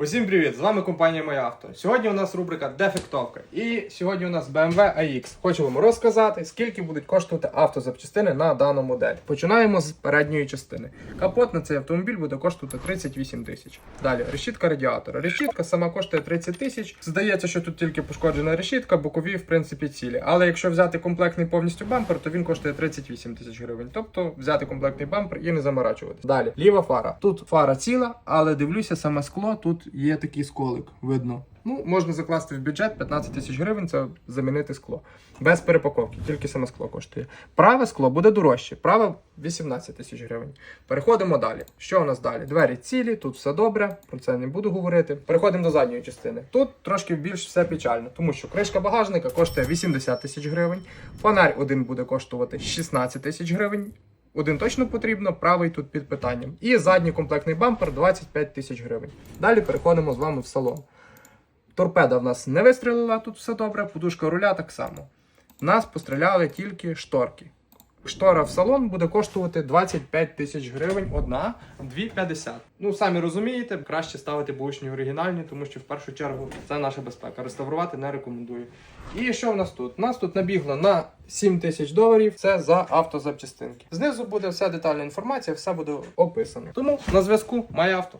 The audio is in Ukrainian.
Усім привіт! З вами компанія Моя Авто. Сьогодні у нас рубрика Дефектовка. І сьогодні у нас BMW AX. Хочу вам розказати, скільки будуть коштувати автозапчастини на дану модель. Починаємо з передньої частини. Капот на цей автомобіль буде коштувати 38 тисяч. Далі решітка радіатора. Решітка сама коштує 30 тисяч. Здається, що тут тільки пошкоджена решітка, бокові, в принципі, цілі. Але якщо взяти комплектний повністю бампер, то він коштує 38 тисяч гривень. Тобто взяти комплектний бампер і не заморачуватись. Далі ліва фара. Тут фара ціла, але дивлюся, саме скло тут є такий сколик, видно. Ну, можна закласти в бюджет 15 тисяч гривень, це замінити скло. Без перепаковки, тільки саме скло коштує. Праве скло буде дорожче, праве 18 тисяч гривень. Переходимо далі. Що у нас далі? Двері цілі, тут все добре, про це не буду говорити. Переходимо до задньої частини. Тут трошки більш все печально, тому що кришка багажника коштує 80 тисяч гривень, фонарь один буде коштувати 16 тисяч гривень. Один точно потрібно, правий тут під питанням. І задній комплектний бампер 25 тисяч гривень. Далі переходимо з вами в салон. Торпеда в нас не вистрілила, тут все добре, подушка руля так само. Нас постріляли тільки шторки. Штора в салон буде коштувати 25 тисяч гривень одна, 2,50. Ну, самі розумієте, краще ставити бушні оригінальні, тому що в першу чергу це наша безпека. Реставрувати не рекомендую. І що в нас тут? У нас тут набігло на 7 тисяч доларів. Це за автозапчастинки. Знизу буде вся детальна інформація, все буде описано. Тому на зв'язку має авто.